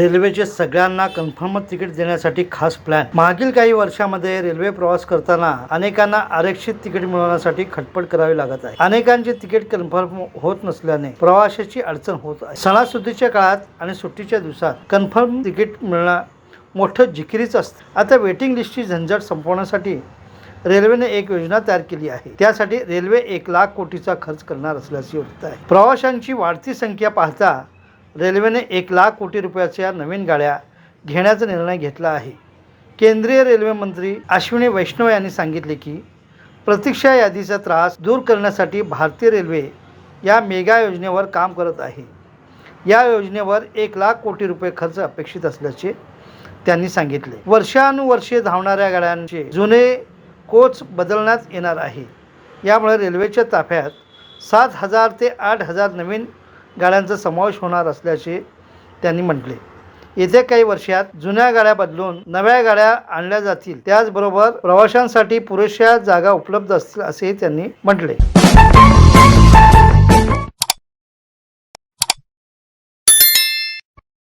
रेल्वेचे सगळ्यांना confirm ticket देण्यासाठी खास प्लॅन मागील काही वर्षामध्ये रेल्वे प्रवास करताना अनेकांना आरक्षित तिकीट मिळवण्यासाठी खटपट करावी लागत आहे. अनेकांचे तिकीट कन्फर्म होत नसल्याने प्रवाशाची अडचण होत आहे. सणासुदीच्या काळात आणि सुट्टीच्या दिवसात कन्फर्म तिकीट मिळणं मोठं जिकिरीच असतं. आता वेटिंग लिस्टची झंझट संपवण्यासाठी रेल्वेने एक योजना तयार केली आहे. त्यासाठी रेल्वे एक लाख कोटीचा खर्च करणार असल्याची वृत्त आहे. प्रवाशांची वाढती संख्या पाहता रेल्वेने एक लाख कोटी रुपयाच्या नवीन गाड्या घेण्याचा निर्णय घेतला आहे. केंद्रीय रेल्वे मंत्री अश्विनी वैष्णव यांनी सांगितले की प्रतीक्षा यादीचा त्रास दूर करण्यासाठी भारतीय रेल्वे या मेगा योजनेवर काम करत आहे. या योजनेवर एक लाख कोटी रुपये खर्च अपेक्षित असल्याचे त्यांनी सांगितले. वर्षानुवर्षे धावणाऱ्या गाड्यांचे जुने कोच बदलण्यात येणार आहे. यामुळे रेल्वेच्या ताफ्यात सात हजार ते आठ हजार नवीन गाड्यांचा समावेश होणार असल्याचे त्यांनी म्हटले. येत्या काही वर्षात जुन्या गाड्या बदलून नव्या गाड्या आणल्या जातील. त्याचबरोबर प्रवाशांसाठी पुरेशा जागा उपलब्ध असतील असेही त्यांनी म्हटले.